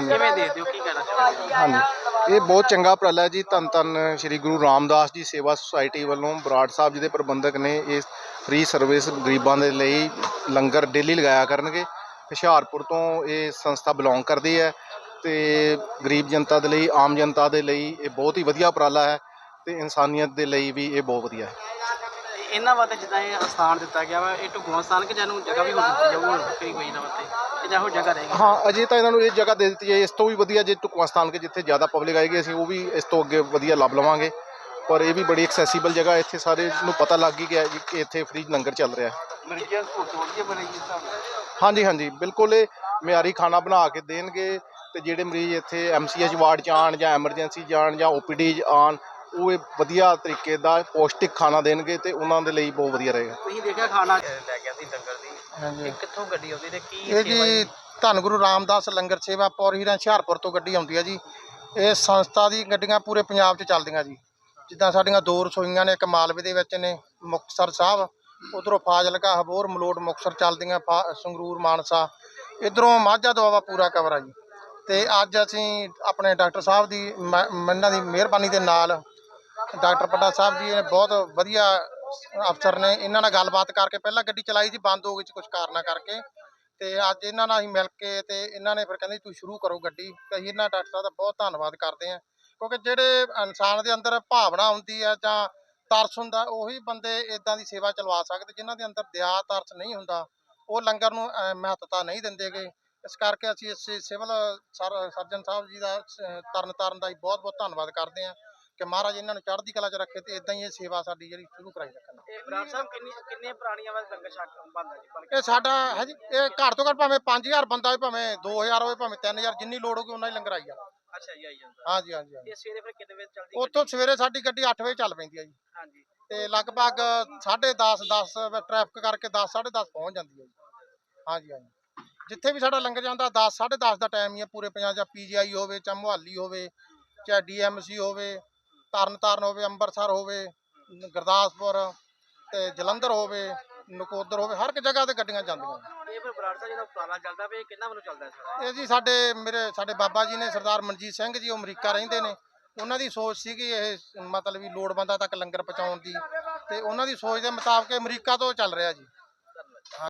ਹਾਂਜੀ। ਕਿਵੇਂ ਦੇਖਦੇ ਹੋ? ਕੀ ਕਹਿਣਾ ਚਾਹੁੰਦੇ ਹੋ ਹਾਂਜੀ। ਇਹ ਬਹੁਤ ਚੰਗਾ ਉਪਰਾਲਾ ਹੈ ਜੀ। ਧੰਨ ਧੰਨ ਸ੍ਰੀ ਗੁਰੂ ਰਾਮਦਾਸ ਜੀ ਸੇਵਾ ਸੁਸਾਇਟੀ ਵੱਲੋਂ ਬਰਾੜ ਸਾਹਿਬ ਜੀ ਦੇ ਪ੍ਰਬੰਧਕ ਨੇ ਇਹ ਫ੍ਰੀ ਸਰਵਿਸ ਗਰੀਬਾਂ ਦੇ ਲਈ ਲੰਗਰ ਡੇਲੀ ਲਗਾਇਆ ਕਰਨਗੇ। ਹੁਸ਼ਿਆਰਪੁਰ ਤੋਂ ਇਹ ਸੰਸਥਾ ਬਿਲੋਂਗ ਕਰਦੀ ਹੈ ਤੇ ਗਰੀਬ ਜਨਤਾ ਦੇ ਲਈ ਆਮ ਜਨਤਾ ਦੇ ਲਈ ਇਹ ਬਹੁਤ ਹੀ ਵਧੀਆ ਉਪਰਾਲਾ ਹੈ ਤੇ ਇਨਸਾਨੀਅਤ ਦੇ ਲਈ ਵੀ ਇਹ ਬਹੁਤ ਵਧੀਆ ਹੈ। ਇਹਨਾਂ ਵਾਸਤੇ ਜਿੱਦਾਂ ਇਹ ਸਥਾਨ ਦਿੱਤਾ ਗਿਆ ਵਾ ਇਹ ਢੁਕਵਾਂ ਸਥਾਨ ਕਿ ਜਾਨੂੰ ਜਗ੍ਹਾ ਵੀ ਹੋ ਦਿੱਤੀ ਜਾਊਗੀ ਹੁਣ ਵੱਖਰੀ ਕੋਈ ਇਹਨਾਂ ਵਾਸਤੇ ਕਿ ਜਾਂ ਹੋਰ ਜਗ੍ਹਾ ਰਹੇਗੀ ਹਾਂ ਅਜੇ ਤਾਂ ਇਹਨਾਂ ਨੂੰ ਇਹ ਜਗ੍ਹਾ ਦੇ ਦਿੱਤੀ ਹੈ ਇਸ ਤੋਂ ਵੀ ਵਧੀਆ ਜੇ ਟੁਕਵਾ ਸਥਾਨ ਕੇ ਜਿੱਥੇ ਜ਼ਿਆਦਾ ਪਬਲਿਕ ਆਏਗੀ ਅਸੀਂ ਉਹ ਵੀ ਇਸ ਤੋਂ ਅੱਗੇ ਵਧੀਆ ਲੱਭ ਲਵਾਂਗੇ। ਪਰ ਇਹ ਵੀ ਬੜੀ ਐਕਸੈਸੀਬਲ ਜਗ੍ਹਾ ਇੱਥੇ ਸਾਰੇ ਨੂੰ ਪਤਾ ਲੱਗ ਹੀ ਗਿਆ ਜੀ ਕਿ ਇੱਥੇ ਫ੍ਰੀ ਲੰਗਰ ਚੱਲ ਰਿਹਾ ਹੈ। ਮਰੀਜ਼ਾਂ ਸਹੂਲਤ ਵਧੀਆ ਬਣਾਈ ਇਸ ਹਿਸਾਬ ਨਾਲ। ਹਾਂਜੀ ਹਾਂਜੀ ਬਿਲਕੁਲ ਇਹ ਮਿਆਰੀ ਖਾਣਾ ਬਣਾ ਕੇ ਦੇਣਗੇ ਤੇ ਜਿਹੜੇ ਮਰੀਜ਼ ਇੱਥੇ ਐਮਸੀਐਚ ਵਾਰਡ 'ਚ ਆਣ ਜਾਂ ਐਮਰਜੈਂਸੀ ਜਾਣ ਜਾਂ ਓਪੀਡੀ ਆਣ ਉਹ ਇਹ ਵਧੀਆ ਤਰੀਕੇ ਦਾ ਪੌਸ਼ਟਿਕ ਖਾਣਾ ਦੇਣਗੇ ਤੇ ਉਹਨਾਂ ਦੇ ਲਈ ਬਹੁਤ ਵਧੀਆ ਰਹੇਗਾ। ਤੁਸੀਂ ਦੇਖਿਆ ਖਾਣਾ? ਲੈ ਗਿਆ ਸੀ ਲੰਗਰ ਦੀ। ਹਾਂਜੀ। ਇਹ ਕਿੱਥੋਂ ਗੱਡੀ ਆਉਂਦੀ ਤੇ ਕੀ ਇਹ ਸੇਵਾ ਜੀ ਧੰਨ ਗੁਰੂ ਰਾਮਦਾਸ ਲੰਗਰ ਸੇਵਾ ਪੌਰ ਹੀਰਾ ਹੁਸ਼ਿਆਰਪੁਰ ਤੋਂ ਗੱਡੀ ਆਉਂਦੀ ਹੈ ਜੀ। ਇਹ ਸੰਸਥਾ ਦੀ ਗੱਡੀਆਂ ਪੂਰੇ ਪੰਜਾਬ 'ਚ ਚੱਲਦੀਆਂ ਜੀ। ਜਿੱਦਾਂ ਸਾਡੀਆਂ ਦੋ ਰਸੋਈਆਂ ਨੇ ਇੱਕ ਮਾਲਵੇ ਦੇ ਵਿੱਚ ਨੇ ਮੁਕਤਸਰ ਸਾਹਿਬ ਉਧਰੋਂ ਫਾਜ਼ਿਲਕਾ ਹਬੋਰ ਮਲੋਟ ਮੁਕਤਸਰ ਚੱਲਦੀਆਂ ਫਾ- ਸੰਗਰੂਰ ਮਾਨਸਾ। ਇਧਰੋਂ ਮਾਝਾ ਦੁਆਬਾ ਪੂਰਾ ਕਵਰ ਆ ਜੀ। ਤੇ ਅੱਜ ਅਸੀਂ ਆਪਣੇ ਡਾਕਟਰ ਸਾਹਿਬ ਦੀ ਮ- ਇਹਨਾਂ ਦੀ ਮਿਹਰਬਾਨੀ ਦੇ ਨਾਲ ਡਾਕਟਰ ਪੱਡਾ ਸਾਹਿਬ ਜੀ ਨੇ ਬਹੁਤ ਵਧੀਆ ਅਫਸਰ ਨੇ। ਇਹਨਾਂ ਨਾਲ ਗੱਲਬਾਤ ਕਰਕੇ ਪਹਿਲਾਂ ਗੱਡੀ ਚਲਾਈ ਸੀ, ਬੰਦ ਹੋ ਗਈ ਸੀ ਕੁਝ ਕਾਰਨਾਂ ਕਰਕੇ। ਤੇ ਅੱਜ ਇਹਨਾਂ ਨਾਲ ਅਸੀਂ ਮਿਲ ਕੇ ਤੇ ਇਹਨਾਂ ਨੇ ਫਿਰ ਕਹਿੰਦੇ ਤੂੰ ਸ਼ੁਰੂ ਕਰੋ ਗੱਡੀ। ਤੇ ਅਸੀਂ ਇਹਨਾਂ ਡਾਕਟਰ ਸਾਹਿਬ ਦਾ ਬਹੁਤ ਧੰਨਵਾਦ ਕਰਦੇ ਹਾਂ। ਕਿਉਂਕਿ ਜਿਹੜੇ ਇਨਸਾਨ ਦੇ ਅੰਦਰ ਭਾਵਨਾ ਹੁੰਦੀ ਹੈ ਜਾਂ ਤਰਸ ਹੁੰਦਾ, ਉਹੀ ਬੰਦੇ ਇਦਾਂ ਦੀ ਸੇਵਾ ਚਲਵਾ ਸਕਦੇ, ਜਿਨ੍ਹਾਂ ਦੇ ਅੰਦਰ ਦਇਆ ਤਰਸ ਨਹੀਂ ਹੁੰਦਾ। ਉਹ ਲੰਗਰ ਨੂੰ ਮਹੱਤਤਾ ਨਹੀਂ ਦਿੰਦੇਗੇ ਇਸ ਕਰਕੇ ਅਸੀਂ ਇਸ civil sir, surgeon Sahib ji ਦਾ, ਸ- ਤਰਨ ਤਾਰਨ ਦਾ ਹੀ ਬਹੁਤ ਬਹੁਤ ਧੰਨਵਾਦ ਕਰਦੇ ਹਾਂ। ਕਿ ਮਹਾਰਾਜ ਇਹਨਾਂ ਨੂੰ ਚੜ੍ਹਦੀ ਕਲਾ 'ਚ ਰੱਖੇ ਤੇ ਇਦਾਂ ਹੀ ਇਹ ਸੇਵਾ ਸਾਡੀ ਜਿਹੜੀ ਸ਼ੁਰੂ ਕਰਾਈ ਰੱਖਣ ਇਹ ਬਰਾੜ ਸਾਹਿਬ ਕਿੰਨੀ ਕਿੰਨੇ ਪੁਰਾਣੀਆਂ ਵਾ ਲੰਗਰ ਛਕ ਬੰਦਾ ਜੀ? ਬਲਕਿ ਇਹ ਸਾਡਾ ਹੈ ਜੀ ਇਹ ਘੱਟ ਤੋਂ ਘੱਟ ਭਾਵੇਂ 5000 ਬੰਦਾ ਹੋਵੇ ਭਾਵੇਂ 2000 ਹੋਵੇ ਭਾਵੇਂ 3000 ਜਿੰਨੀ ਲੋੜ ਹੋਊਗੀ ਉਨਾ ਹੀ ਲੰਗਰ ਆਈ ਜਾਣਾ। ਅੱਛਾ ਜੀ ਆਈ ਜਾਂਦਾ। ਹਾਂਜੀ ਹਾਂਜੀ ਹਾਂਜੀ। ਇਹ ਸਵੇਰੇ ਫਿਰ ਕਿੰਨੇ ਵਜੇ ਚੱਲਦੀ ਉੱਥੋਂ ਸਵੇਰੇ ਸਾਡੀ ਗੱਡੀ 8 ਵਜੇ ਚੱਲ ਪੈਂਦੀ ਹੈ ਜੀ। ਹਾਂਜੀ। ਤੇ ਲਗਭਗ 10:30 10 ਟ੍ਰੈਫਿਕ ਕਰਕੇ 10 10:30 ਪਹੁੰਚ ਜਾਂਦੀ ਹੈ ਜੀ। ਹਾਂਜੀ ਹਾਂਜੀ। ਜਿੱਥੇ ਵੀ ਸਾਡਾ ਲੰਗਰ ਜਾਂਦਾ 10 10:30 ਦਾ ਟਾਈਮ ਹੀ ਹੈ ਪੂਰੇ ਪੰਜਾਬ ਜਾਂ ਪੀਜੀਆਈ ਹੋਵੇ ਚਾਹੇ ਮੁਹਾਲੀ ਹੋਵੇ ਚਾਹੇ ਡੀਐਮਸੀ ਹੋਵੇ ਤਰਨਤਾਰਨ ਹੋਵੇ ਅੰਮ੍ਰਿਤਸਰ ਹੋਵੇ ਗੁਰਦਾਸਪੁਰ ਤੇ ਜਲੰਧਰ ਹੋਵੇ ਨਕੋਦਰ ਹੋਵੇ ਹਰ ਇੱਕ ਜਗ੍ਹਾ ਤੇ ਗੱਡੀਆਂ ਜਾਂਦੀਆਂ। ਇਹ ਫਿਰ ਬਰਾੜ ਸਾਹਿਬ ਜਿਹੜਾ ਪੁਰਾਣਾ ਚੱਲਦਾ ਵੀ ਇਹ ਕਿੰਨਾ ਵੱਲੋਂ ਚੱਲਦਾ ਹੈ ਸਾਰਾ ਇਹ ਜੀ ਸਾਡੇ ਮੇਰੇ ਸਾਡੇ ਬਾਬਾ ਜੀ ਨੇ ਸਰਦਾਰ ਮਨਜੀਤ ਸਿੰਘ ਜੀ ਉਹ ਅਮਰੀਕਾ ਰਹਿੰਦੇ ਨੇ। ਉਹਨਾਂ ਦੀ ਸੋਚ ਸੀਗੀ ਇਹ ਮਤਲਬ ਵੀ ਲੋੜਵੰਦਾਂ ਤੱਕ ਲੰਗਰ ਪਹੁੰਚਾਉਣ ਦੀ ਤੇ ਉਹਨਾਂ ਦੀ ਸੋਚ ਦੇ ਮੁਤਾਬਕ ਅਮਰੀਕਾ ਤੋਂ ਚੱਲ ਰਿਹਾ ਜੀ।